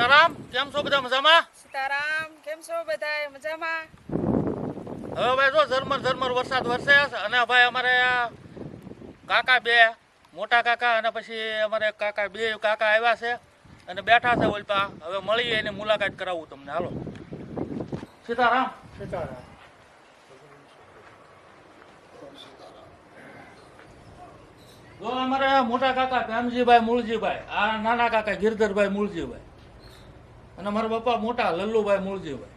સીતારામ કેમ છો બધા મજામાં સીતારામ કેમ છો બધા મજામાં હવે ભાઈ જો ઝરમર ઝરમર વરસાદ વરસે છે અને ભાઈ અમારે કાકા બે મોટા કાકા અને પછી અમારે કાકા બે કાકા આવ્યા છે અને બેઠા છે ઓલપા હવે મળીએ એની મુલાકાત કરાવું તમને હાલો સીતારામ સીતારામ જો અમારે મોટા કાકા પ્રેમજીભાઈ મૂળજીભાઈ આ નાના કાકા ગિરધરભાઈ મૂળજીભાઈ અને મારા બાપા મોટા, લલ્લુભાઈ મૂળજીભાઈ.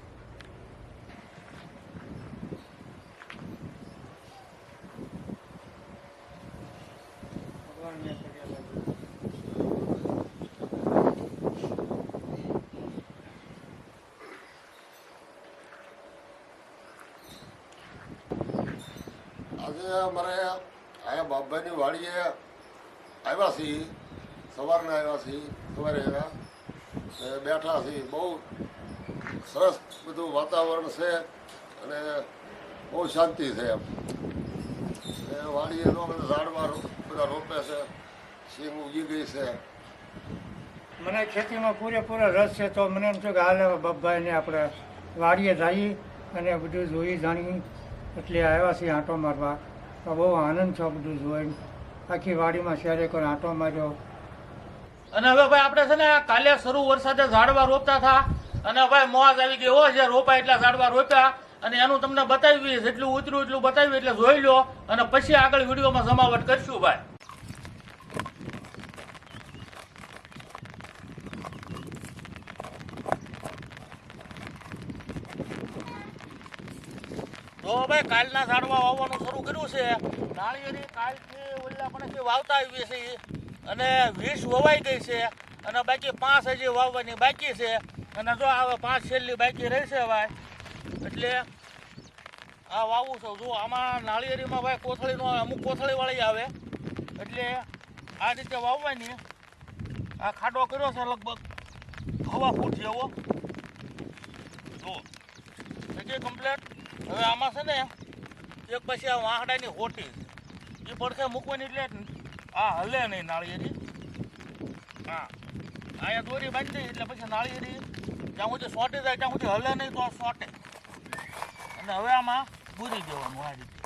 આજે અમારે આયા બાપભાઈની વાડીએ આવ્યા છીએ, સવારના આવ્યા છીએ, સવારે આવ્યા. બેઠા છીએ. બહુ સરસ બધું વાતાવરણ છે અને બહુ શાંતિ છે એમ. વાડીએ બધા ઝાડવા બધા રોપે છે. સિંગ ઉગી ગઈ છે. મને ખેતીમાં પૂરેપૂરો રસ છે તો મને એમ થયું કે હાલ બબ્બાઈને આપણે વાડીએ જઈએ અને બધું જોઈ જાણી એટલે આવ્યા છીએ આંટો મારવા. તો બહુ આનંદ છે બધું જોઈને. આખી વાડીમાં શહેરે કોઈ આંટો માર્યો. અને હવે ભાઈ આપણે છે ને કાલે શરૂ વરસાદે ઝાડવા રોપતા હતા. અને ભાઈ મોજ આવી હો, જે રોપાય એટલા ઝાડવા રોપ્યા. અને એનું તમને બતાવી જેટલું ઉતર્યું એટલું બતાવ્યું એટલે જોઈ લો. અને પછી આગળ વિડીયોમાં જમાવટ કરશું ભાઈ. તો ભાઈ કાલના ઝાડવા વાવવાનું શરૂ કર્યું છે. નાળિયેરી કાલથી ઓલા પણ વાવતા આવીએ છે ઈ. અને વીસ વવાઈ ગઈ છે. અને બાકી પાંચ હજી વાવવાની બાકી છે. અને જો હવે પાંચ છેલ્લી બાકી રહેશે ભાઈ, એટલે આ વાવું છું. જો આમાં નાળિયેરીમાં ભાઈ કોથળીનો અમુક કોથળીવાળી આવે, એટલે આ રીતે વાવવાની. આ ખાડો કર્યો છે લગભગ હવા ફૂટ જેવો. જો એટલે કમ્પ્લેટ હવે આમાં છે ને, એક પછી આ વાંકડાની હોટી. એ પડખે મૂકવાની એટલે આ હલે નહીં નાળિયેરી. હા. અહીંયા દોરી બાંધી એટલે પછી નાળિયેરી, જ્યાં સુધી સોટી જાય ત્યાં સુધી હલે નહીં તો આ સોટે. અને હવે આમાં બુરી દેવાનું આ રીતે.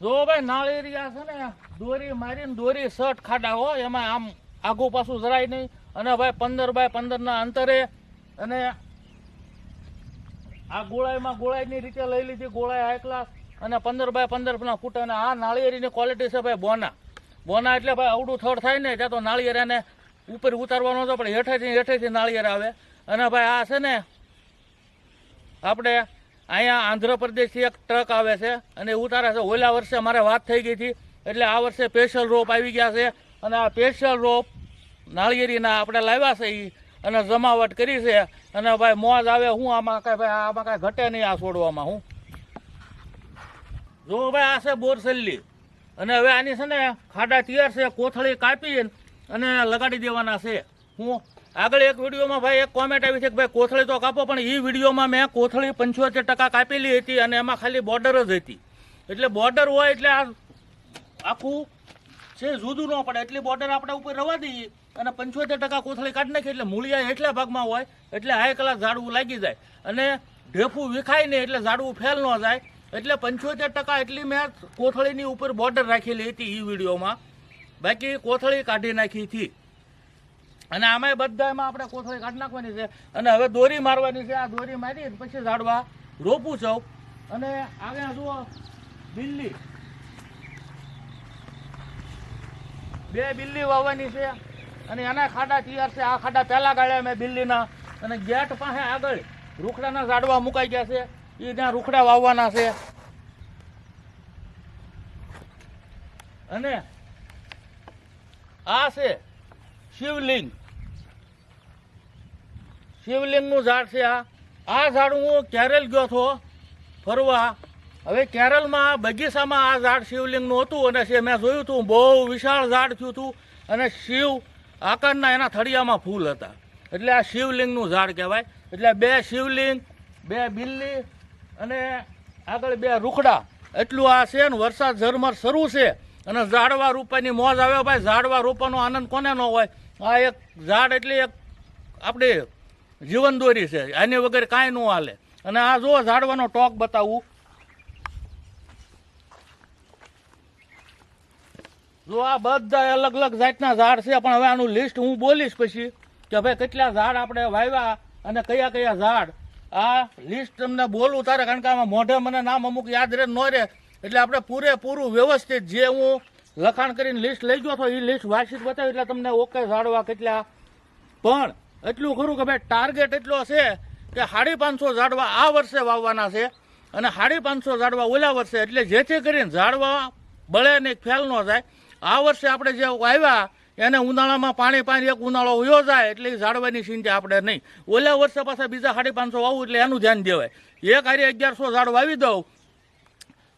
જો ભાઈ નાળિયેરી આ છે ને દોરી મારીને દોરી શર્ટ ખાડા હો, એમાં આમ આગુ પાછું જરાય નહીં. અને ભાઈ પંદર બાય પંદરના અંતરે અને આ ગોળાઈમાં ગોળાઈની રીતે લઈ લીધી ગોળાઈ હાઈ ક્લાસ અને પંદર બાય પંદરના ફૂટ. અને આ નાળિયેરીની ક્વોલિટી છે ભાઈ બોના. બોના એટલે ભાઈ અવડું થડ થાય ને, ત્યાં તો નાળિયેરાને ઉપર ઉતારવાનો હતો પણ હેઠેથી હેઠેથી નાળિયેર આવે. અને ભાઈ આ છે ને, આપણે અહીંયા આંધ્રપ્રદેશથી એક ટ્રક આવે છે, અને ઉતારે છે. ઓલા વર્ષે મારે વાત થઈ ગઈ હતી એટલે આ વર્ષે સ્પેશિયલ રોપ આવી ગયા છે. અને આ સ્પેશિયલ રોપ નાળિયેરીના આપણે લાવ્યા છે એ અને જમાવટ કરી છે. અને ભાઈ મોજ આવે હું આમાં કાંઈ ભાઈ આમાં કાંઈ ઘટે નહીં આ છોડવામાં હું. જો ભાઈ આ છે બોરસલ્લી અને હવે આની છે ને ખાડા તૈયાર છે, કોથળી કાપી અને લગાડી દેવાના છે. હું આગળ એક વિડીયોમાં ભાઈ એક કોમેન્ટ આવી છે કે ભાઈ કોથળી તો કાપો, પણ એ વિડીયોમાં મેં કોથળી પંચોતેર ટકા કાપેલી હતી અને એમાં ખાલી બોર્ડર જ હતી. એટલે બોર્ડર હોય એટલે આ આખું છે, જુદું ન પડે. એટલી બોર્ડર આપણે ઉપર રવા દઈએ અને પંચોતેર ટકા કોથળી કાઢી નાખીએ એટલે મૂળિયા એટલા ભાગમાં હોય, એટલે હાય કલાક ઝાડવું લાગી જાય. અને ઢેફું વિખાય નહીં એટલે ઝાડવું ફેલ ન જાય. એટલે પંચોતેર ટકા એટલી મેં કોથળીની ઉપર બોર્ડર રાખેલી હતી એ વિડીયોમાં. બાકી કોથળી કાઢી નાખી હતી. અને આમાં બધામાં આપણે કોથળી કાઢી નાખવાની છે. અને હવે દોરી મારવાની છે. આ દોરી મારી પછી ઝાડવા રોપું છું. અને આગળ જુઓ, બિલ્લી. બે બિલ્લી વાવવાની છે. અને એના ખાડા તૈયાર છે. આ ખાડા પહેલાં ગાળ્યા મેં બિલ્લીના અને ગેટ પાસે આગળ રૂખડાના ઝાડવા મુકાઈ ગયા છે. એ ત્યાં રૂખડા વાવવાના છે. અને આ છે શિવલિંગ. શિવલિંગનું ઝાડ છે આ. આ ઝાડ હું કેરેલ ગયો હતો ફરવા. હવે કેરળમાં બગીચામાં આ ઝાડ શિવલિંગનું હતું અને મેં જોયું હતું, બહુ વિશાળ ઝાડ થયું હતું અને શિવ આકારના એના થળિયામાં ફૂલ હતા. એટલે આ શિવલિંગનું ઝાડ કહેવાય. એટલે બે શિવલિંગ, બે બિલ્લી અને આગળ બે રૂખડા. એટલું આ છે ને વરસાદ ઝરમર શરૂ છે અને ઝાડવા રૂપાની મોજ આવે. ભાઈ, ઝાડવા રૂપાનો આનંદ કોને ન હોય? આ એક ઝાડ એટલે એક આપણી જીવનદોરી છે. આની વગર કાંઈ ન હાલે. અને આ જો ઝાડવાનો ટોક બતાવું જો આ બધા અલગ અલગ જાતના ઝાડ છે, પણ હવે આનું લિસ્ટ હું બોલીશ પછી કે ભાઈ કેટલા ઝાડ આપણે વાવ્યા અને કયા કયા ઝાડ. આ લિસ્ટ તમને બોલું તારે, કારણ કે આમાં મોઢે મને નામ અમુક યાદ રહે, ન રહે. એટલે આપણે પૂરેપૂરું વ્યવસ્થિત જે હું લખાણ કરીને લિસ્ટ લઈ ગયો હતો એ લિસ્ટ વાર્ષિક બતાવી, એટલે તમને ઓકે ઝાડવા કેટલા. પણ એટલું ખરું કે ભાઈ ટાર્ગેટ એટલો છે કે સાડી પાંચસો ઝાડવા આ વર્ષે વાવવાના છે અને સાડી પાંચસો ઝાડવા ઓલા વર્ષે. એટલે જેથી કરીને ઝાડવા બળે ને ફેલ ન જાય. આ વર્ષે આપણે જે વાવ્યા એને ઉનાળામાં પાણી પાણી એક ઉનાળો ઉયો જાય, એટલે ઝાડવાની ચિંતા આપણે નહીં. ઓલા વર્ષે પાછા બીજા સાડી પાંચસો વાવું, એટલે એનું ધ્યાન દેવાય. એક હારી અગિયારસો ઝાડ વાવી દઉં,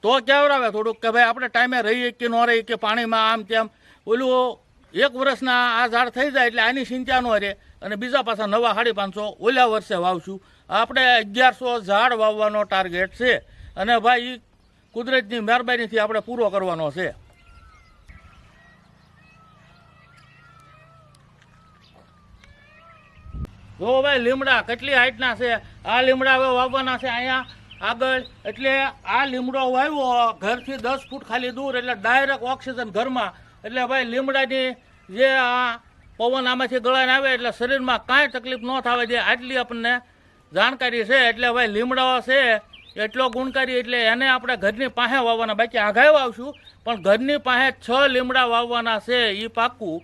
તો કેવડાવે થોડુંક કે ભાઈ આપણે ટાઈમે રહીએ કે ન રહીએ, કે પાણીમાં આમ તેમ. ઓલું એક વર્ષના આ ઝાડ થઈ જાય એટલે આની સિંચા ન રહે. અને બીજા પાછા નવા સાડી પાંચસો ઓલા વર્ષે વાવશું. આપણે અગિયારસો ઝાડ વાવવાનો ટાર્ગેટ છે. અને ભાઈ કુદરતની મહેરબાનીથી આપણે પૂરો કરવાનો છે. જો ભાઈ, લીમડા કેટલી હાઈટના છે? આ લીમડા હવે વાવવાના છે અહીંયા આગળ. એટલે આ લીમડો વાવ્યો, ઘરથી દસ ફૂટ ખાલી દૂર, એટલે ડાયરેક્ટ ઓક્સિજન ઘરમાં. એટલે ભાઈ, લીમડાની જે આ પવન આમાંથી ગળાને આવે, એટલે શરીરમાં કાંઈ તકલીફ ન થવા દે આટલી આપણને જાણકારી છે. એટલે ભાઈ લીમડાઓ છે, એટલો ગુણકારી, એટલે એને આપણે ઘરની પાસે વાવવાના. બાકી આઘાય વાવશું, પણ ઘરની પાસે છ લીમડા વાવવાના છે એ પાકું.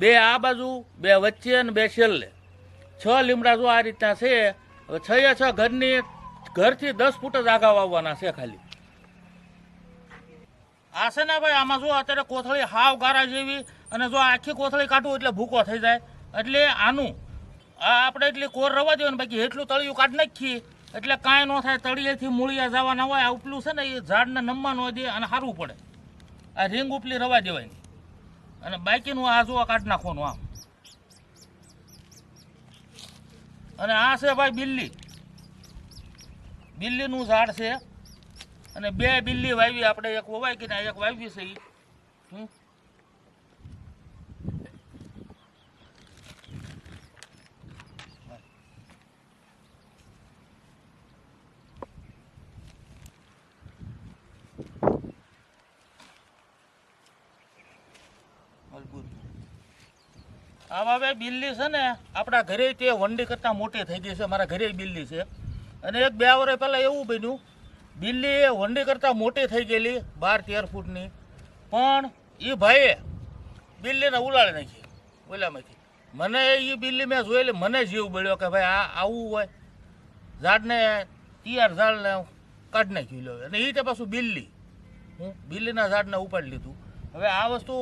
બે આ બાજુ, બે વચ્ચે અને બે છેલ્લે. છ લીમડા જો આ રીતના છે છ એ છ ઘરની, ઘરથી દસ ફૂટ જ આગા વાવવાના છે ખાલી. આ છે ને ભાઈ, આમાં જો અત્યારે કોથળી હાવ ગારા જેવી અને જો આખી કોથળી કાઢું એટલે ભૂકો થઈ જાય. એટલે આનું, આ આપણે એટલી કોર રવા દેવાનું બાકી એટલું તળિયું કાઢી નાખીએ. એટલે કાંઈ ન થાય, તળિયેથી મૂળિયા જવાના હોય, આ ઉપલું છે ને એ ઝાડને નમવા ન દે અને સારું પડે. આ રીંગ ઉપલી રવા દેવાય અને બાકીનું આ જો કાઢી નાખવાનું આમ. અને આ છે ભાઈ બિલ્લી. બિલ્લીનું ઝાડ છે. અને બે બિલ્લી વાવી આપણે, એક વવાઈ કે એક વાવી છે એ હમ. આમાં હવે બિલ્લી છે ને, આપણા ઘરે તે વંડી કરતાં મોટી થઈ ગઈ છે, મારા ઘરે બિલ્લી છે. અને એક બે વર્ષ પહેલાં એવું બન્યું, બિલ્લી એ વંડી કરતાં મોટી થઈ ગયેલી બાર, તેર ફૂટની. પણ એ ભાઈએ બિલ્લીને ઉલાળી નાખી ઓલામાંથી મને એ બિલ્લી મેં જોયેલી, મને જીવ બળ્યો કે ભાઈ આ આવું હોય. ઝાડને, તૈયાર ઝાડને કાઢી નાખ્યું લો અને એ તે પાછું બિલ્લી. હું બિલ્લીના ઝાડને ઉપાડી લીધું. હવે આ વસ્તુ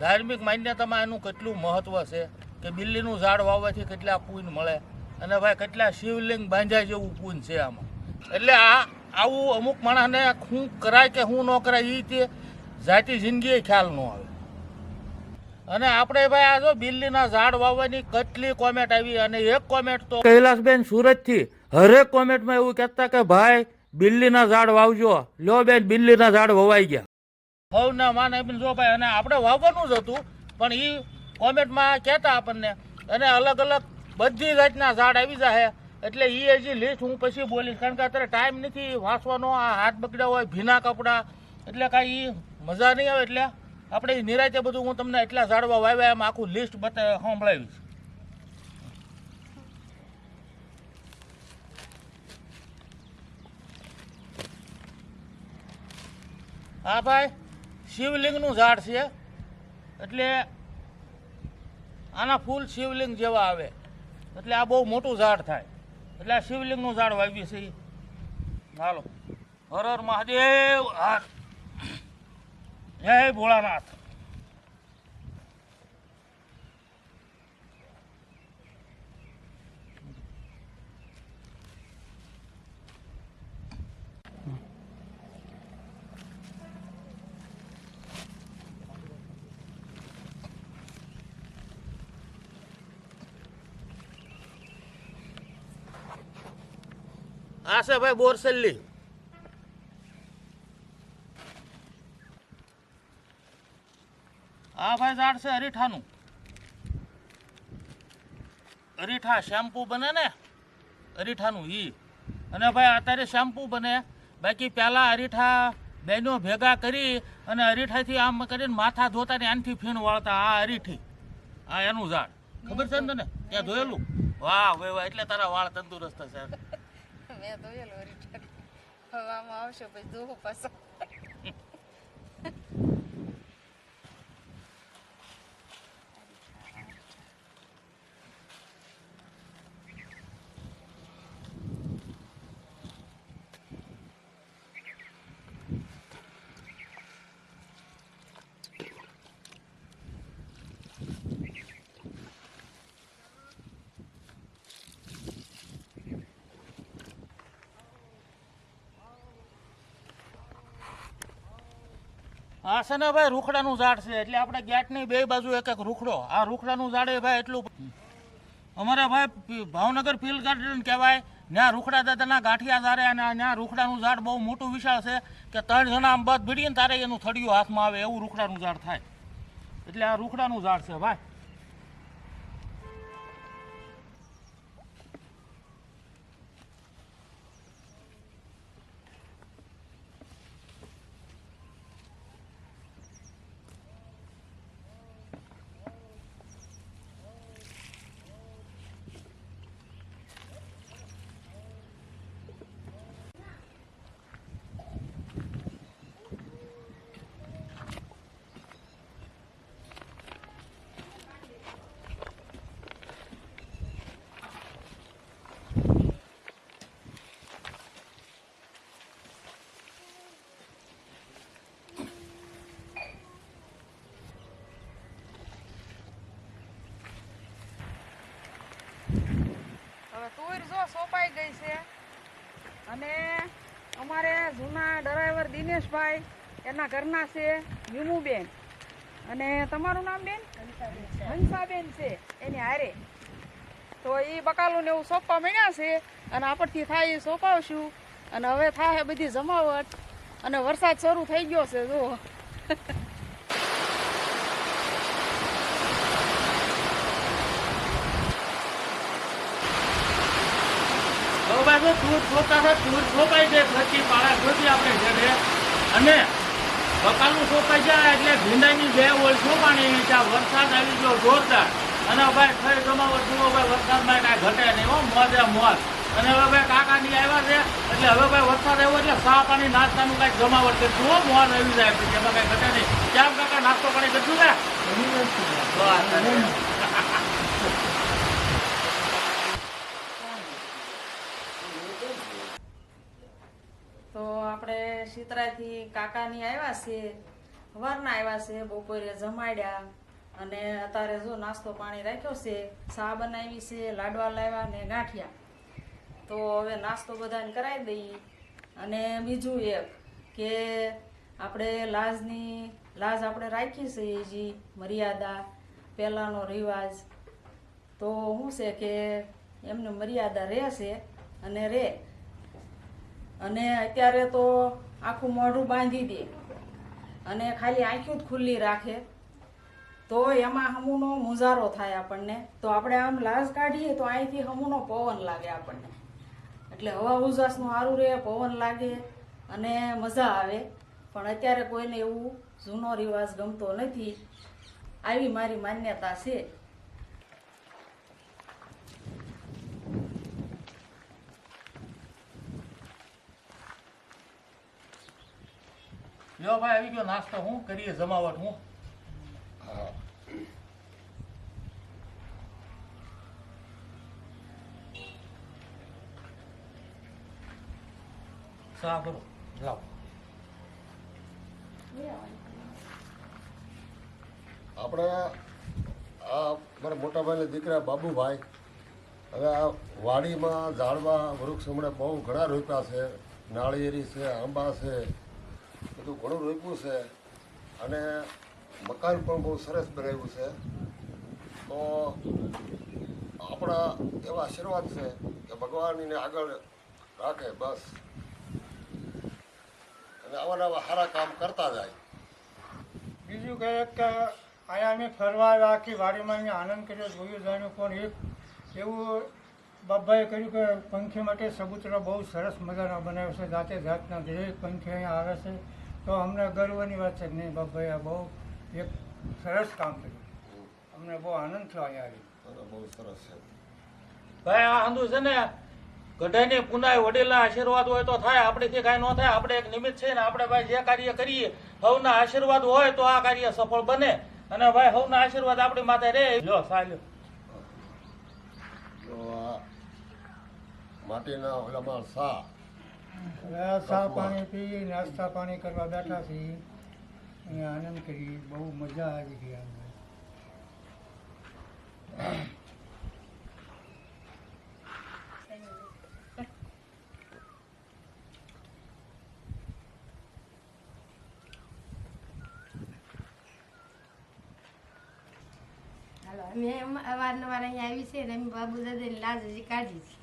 ધાર્મિક માન્યતામાં એનું કેટલું મહત્વ છે કે બિલ્લીનું ઝાડ વાવવાથી કેટલા પૂન મળે અને ભાઈ કેટલા શિવલિંગ બાંધ્યા જેવું પૂન છે આમાં. એટલે આ આવું અમુક માણસને શું કરાય કે શું ન કરાય એ તે જાતિ જિંદગી ખ્યાલ ન આવે. અને આપણે ભાઈ આ જો બિલ્લીના ઝાડ વાવવાની કેટલી કોમેન્ટ આવી અને એક કોમેન્ટ તો કૈલાસબેન સુરતથી હરેક કોમેન્ટમાં એવું કહેતા કે ભાઈ બિલ્લીના ઝાડ વાવજો. લો બેન બિલ્લીના ઝાડ વવાઈ ગયા. હવના માન આપીને જો ભાઈ, અને આપણે વાવવાનું જ હતું, પણ એ કોમેન્ટમાં કહેતા આપણને, અને અલગ અલગ બધી જાતના ઝાડ આવી જાય એટલે એ હજી લિસ્ટ હું પછી બોલીશ, કારણ કે અત્યારે ટાઈમ નથી, વાંચવાનો, આ હાથ બગડ્યા હોય, ભીના કપડાં, એટલે કાંઈ મજા નહીં આવે, એટલે આપણે નિરાતે બધું હું તમને એટલા ઝાડવા વાવ્યા એમ આખું લિસ્ટ બતા સંભળાવીશ. હા ભાઈ? શિવલિંગનું ઝાડ છે. એટલે આના ફૂલ શિવલિંગ જેવા આવે. એટલે આ બહુ મોટું ઝાડ થાય. એટલે આ શિવલિંગનું ઝાડ વાવીએ છીએ. હાલો. હર હર મહાદેવ. હા જય ભોળાનાથ. આ છે ભાઈ બોરસેલ્લી. આ ભાઈ ઝાડ છે અરીઠાનું. અરીઠા શેમ્પુ બને ને, અરીઠાનું ઈ. અને ભાઈ અત્યારે શેમ્પુ બને. બાકી પહેલાં અરીઠા બહેનો ભેગા કરી અને અરીઠાથી આમ કરીને માથા ધોતા ને આનથી ફીણ વાળતા આ અરીઠી. આ એનું ઝાડ. ખબર છે ને તને? ત્યાં ધોયેલું? વાહ વાહ, એટલે તારા વાળ તંદુરસ્ત છે. મેં ધોયેલું રિટર્ન હવામાં આવશે પછી ધોવું પાછું. આ છે ને ભાઈ, રૂખડાનું ઝાડ છે. એટલે આપણે ગેટની બે બાજુ એક એક રૂખડો. આ રૂખડાનું ઝાડ એ ભાઈ એટલું અમારે ભાઈ ભાવનગર ફિલ્ડ ગાર્ડન કહેવાય. ત્યાં રૂખડા દાદાના ગાંઠિયા ઝાડે અને ત્યાં રૂખડાનું ઝાડ બહુ મોટું વિશાળ છે કે ત્રણ જણા આમ બધ ભીડીને તારે એનું થડિયું હાથમાં આવે એવું રૂખડાનું ઝાડ થાય. એટલે આ રૂખડાનું ઝાડ છે, ભાઈ. તુર જો સોંપાઈ ગઈ છે. અને અમારે જૂના ડ્રાઈવર દિનેશભાઈ, એના ઘરના છે વિમુબેન. અને તમારું નામ બેન? હંસાબેન છે. એની હારે. તો એ બકાલું એવું સોંપવા માંડ્યા છે અને આપણથી થાય એ સોંપાવશું. અને હવે થાય બધી જમાવટ. અને વરસાદ શરૂ થઈ ગયો છે, જુઓ હવે ભાઈ જો ટૂર પૂર છે જાય, પછી પાળા ખોટી આપણે છે અને બકાલું છોપાઈ જાય એટલે ભીંડાની બે ઓળ પાણી ત્યાં વરસાદ આવી ગયો જોરદાર. અને ભાઈ થઈ જમાવટ જુઓ ભાઈ વરસાદમાં કાંઈ ઘટે નહીં હો, મોજે મોજ. અને હવે ભાઈ કાકાની આવ્યા છે, એટલે હવે ભાઈ વરસાદ આવ્યો એટલે સા પાણી નાસ્તાનું કાંઈક જમાવટ છે. જુઓ, મોજ આવી જાય એમાં કાંઈ ઘટે નહીં. કેમ કાકા, નાસ્તો પાણી કરશું ને બસ અરે. તો આપણે શીતળાથી કાકાની આવ્યા છે વરના આવ્યા છે, બપોરે જમાડ્યા અને અત્યારે જો નાસ્તો પાણી રાખ્યો છે ચા બનાવી છે, લાડવા લાવ્યા ને ગાંઠિયા. તો હવે નાસ્તો બધાને કરાવી દઈએ. અને બીજું એક કે આપણે લાજની, લાજ આપણે રાખી છે જી મર્યાદા, પહેલાંનો રિવાજ. તો શું છે કે એમને મર્યાદા રહેશે અને રહે અને અત્યારે તો આખું મોઢું બાંધી દે અને ખાલી આંખ્યું જ ખુલ્લી રાખે. તો એમાં હમુનો મુજારો થાય આપણને. તો આપણે આમ લાશ કાઢીએ તો અહીંથી હમુનો પવન લાગે આપણને. એટલે હવા ઉજાસનું સારું રહે, પવન લાગે અને મજા આવે. પણ અત્યારે કોઈને એવું જૂનો રિવાજ ગમતો નથી. આવી મારી માન્યતા છે. લ્યો ભાઈ, આવી ગયો નાસ્તો હું, કરીએ જમાવટ હું. ચા કરો લાવો. આપણે આ મારા મોટાભાઈના દીકરા બાબુભાઈ, હવે આ વાડીમાં ઝાડવા વૃક્ષ હમણાં બહુ ઘણા રોપ્યા છે. નાળિયેરી છે, આંબા છે બધું ઘણું રોપ્યું છે અને મકાન પણ બહુ સરસ બનાવ્યું છે. તો આપણા એવા આશીર્વાદ છે કે ભગવાનને આગળ રાખે બસ. અને આવા નવા સારા કામ કરતા જાય. બીજું કહે કે અહીંયા અમે ફરવા આવ્યા વાડીમાં અમે આનંદ કર્યો, જોયું, જાણ્યું, પણ એક એવું બાબાએ કહ્યું કે પંખી માટે સબૂતરો બહુ સરસ મજાના બનાવ્યો છે, જાતે જાતના દરેક પંખી અહીંયા આવે છે. તો અમને ગર્વની વાત છે નહીં બાબાએ આ બહુ એક સરસ કામ કર્યું. અમને બહુ આનંદ થયો અહીંયા આવી. બહુ સરસ છે. ભાઈ આ આંધુ છે ને ગઢાની પુનાય વડીલના આશીર્વાદ હોય તો થાય આપણેથી કાંઈ ન થાય આપણે એક નિમિત્ત છે ને આપણે ભાઈ જે કાર્ય કરીએ હવના આશીર્વાદ હોય તો આ કાર્ય સફળ બને. અને ભાઈ હવના આશીર્વાદ આપણી માથે રે. લ્યો સાલ્યો માટીના ઓલામાં સા ચા પાણી પી નાસ્તા પાણી કરવા બેઠા છીએ. અહીંયા આનંદ કરી બહુ મજા આવી ગઈ અમને હાલો, અમ- અવારનવાર અહીંયા આવી છે ને અમે બાબુ દાદાની લાજ હજી કાઢી છે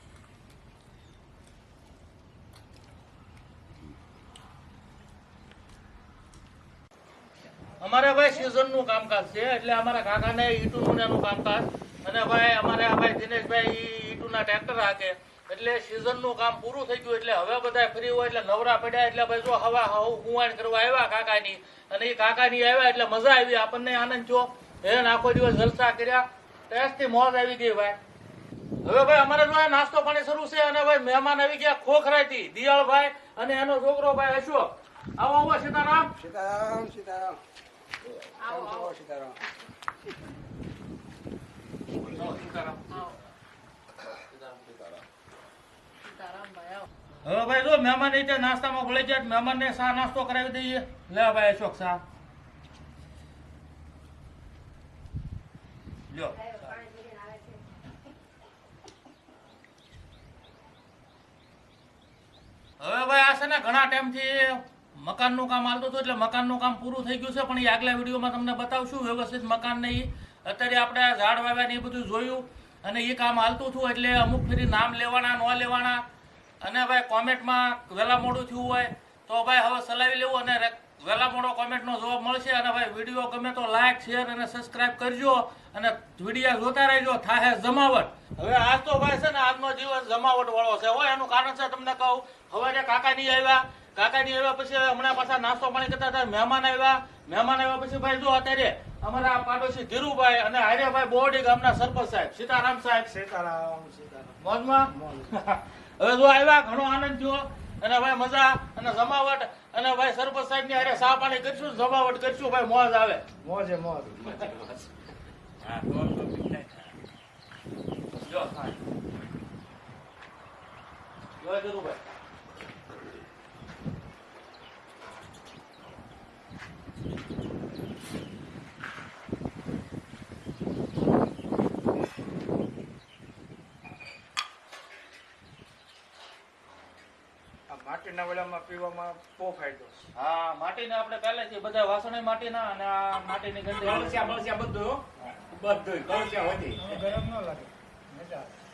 અમારે ભાઈ season નું કામકાજ છે, એટલે અમારા કાકાને ઈંટુનું એનું કામકાજ. અને ભાઈ, અમારે આ ભાઈ દિનેશભાઈ ઈટુના ટ્રેક્ટર હાકે એટલે સિઝનનું કામ પૂરું થઈ ગયું, એટલે હવે બધા ફ્રી હોય, એટલે નવરા પડ્યા, એટલે ભાઈ જો હવા હવ કુવાણ કરવા આવ્યા કાકાની. અને એ કાકાની આવ્યા, એટલે મજા આવી. આપણને આનંદ થયો. એને આખો દિવસ જલસા કર્યા. ટેસ્ટથી મોજ આવી ગઈ ભાઈ. હવે ભાઈ, અમારે જો નાસ્તો પાણી શરૂ છે અને ભાઈ મહેમાન આવી ગયા ખોખરાથી. દિયાળભાઈ અને એનો છોકરો ભાઈ અશોક આવો આવો, સીતારામ. સીતારામ સીતારામ. હવે ભાઈ જો મહેમાન રીતે નાસ્તામાં ભૂલી જાય મહેમાન ને શા નાસ્તો કરાવી દઈએ. લે ભાઈ અશોક શાહ લ્યો. હવે ભાઈ આ છે ને ઘણા ટાઈમથી મકાનનું કામ હાલતું હતું એટલે મકાનનું કામ પૂરું થઈ ગયું છે, પણ એ આગલા વિડીયોમાં તમને બતાવશું. વ્યવસ્થિત મકાન ને અત્યારે આપણે ઝાડ વાવ્યા ને એ બધું જોયું અને એ કામ હાલતું હતું એટલે અમુક ફરી નામ લેવાના, ન લેવાના. અને ભાઈ કોમેન્ટમાં વહેલા મોડું થયું હોય તો ભાઈ હવે ચલાવી લેવું અને વહેલા મોડો કોમેન્ટનો જવાબ મળશે. અને ભાઈ વીડિયો ગમે તો લાઈક, શેર અને સબસ્ક્રાઇબ કરજો અને વીડિયો જોતા રહેજો. થાહે જમાવટ. હવે આજ તો ભાઈ છે ને, આજનો દિવસ જમાવટ વાળો છે. હોય એનું કારણ છે તમને કહું. હવે કાકા નહીં આવ્યા. કાકા નહીં આવ્યા પછી હમણાં પાછા નાસ્તો પાણી કરતા હતા મહેમાન આવ્યા. મહેમાન આવ્યા પછી ભાઈ જો અત્યારે અમારા પાડોશી ધીરુભાઈ અને હાર્યાભાઈ બોરડી ગામના સરપંચ સાહેબ સીતારામ સાહેબ. સીતારામ સીતારામ. મોજમાં? હવે જો આવ્યા ઘણો આનંદ થયો. અને ભાઈ મજા અને જમાવટ અને ભાઈ સરપંચ સાહેબની હારે સા પાણી કરશું જમાવટ કરશું ભાઈ મોજ આવે. મોજે મોજ. જો જો ધીરુભાઈ. માટીના વડામાં પીવામાં બહુ ફાયદો હા હા માટીને આપણે પહેલેથી બધા વાસણો માટીના અને આ માટીની ગંદી બધું બધું કળશિયા હોતી ગરમ ન લાગે. મજા આવે.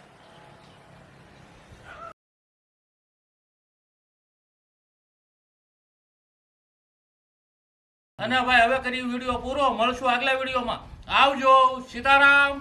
અને ભાઈ હવે કરી વીડિયો પૂરો. મળશું આગલા વિડીયોમાં. આવજો. સીતારામ.